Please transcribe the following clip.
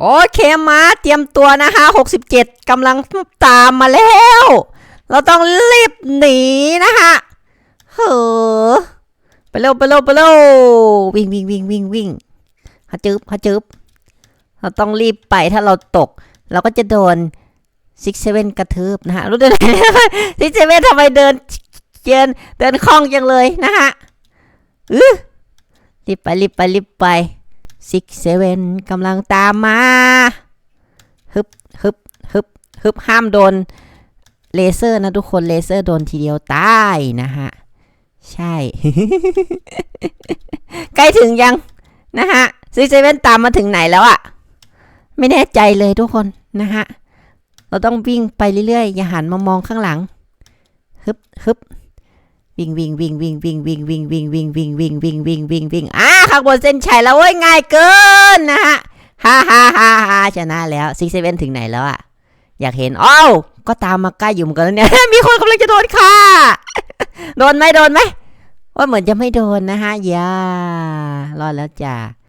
โอเคมาเตรียมตัวนะคะ67กำลังตามมาแล้ว เราต้องรีบหนีนะคะเฮ้อไปเร็วไปเร็วไปเร็ววิ่งวิ่งวิ่งวิ่งวิ่งฮัจึบฮัจึบเราต้องรีบไปถ้าเราตก เราก็จะโดนซิกเซเว่นกระทืบนะฮะรู้ได้ไหมซิกเซเว่นทำไมเดินเดินเดินคล่องจังเลยนะฮะอือรีบไปรีบไปรีบไป ซิกเซเว่นกำลังตามมาฮึบฮึบฮึบฮึบห้ามโดนเลเซอร์นะทุกคนเลเซอร์โดนทีเดียวตายนะฮะ ใช่ ใกล้ถึงยังนะฮะซิกเซเว่นตามมาถึงไหนแล้วอะไม่แน่ใจเลยทุกคนนะฮะ เราต้องวิ่งไปเรื่อยๆ อย่าหันมามองข้างหลังฮึบฮึบ วิ่งวิ่งวิ่งวิ่งวิ่งวิ่งวิ่งวิ่งวิ่งวิ่งวิ่งวิ่งวิ่งวิ่งวิ่งอ่าข้างบนเส้นชัยแล้วเว้ยง่ายเกินนะฮะฮ่าฮ่าฮ่าฮ่าชนะแล้วซิกเซเว่นถึงไหนแล้วอะอยากเห็นอ้าวก็ตามมาใกล้อยู่เหมือนกันแล้วเนี่ยมีคนกำลังจะโดนค่ะโดนไหมโดนไหมว่าเหมือนจะไม่โดนนะฮะอย่ารอดแล้วจ้า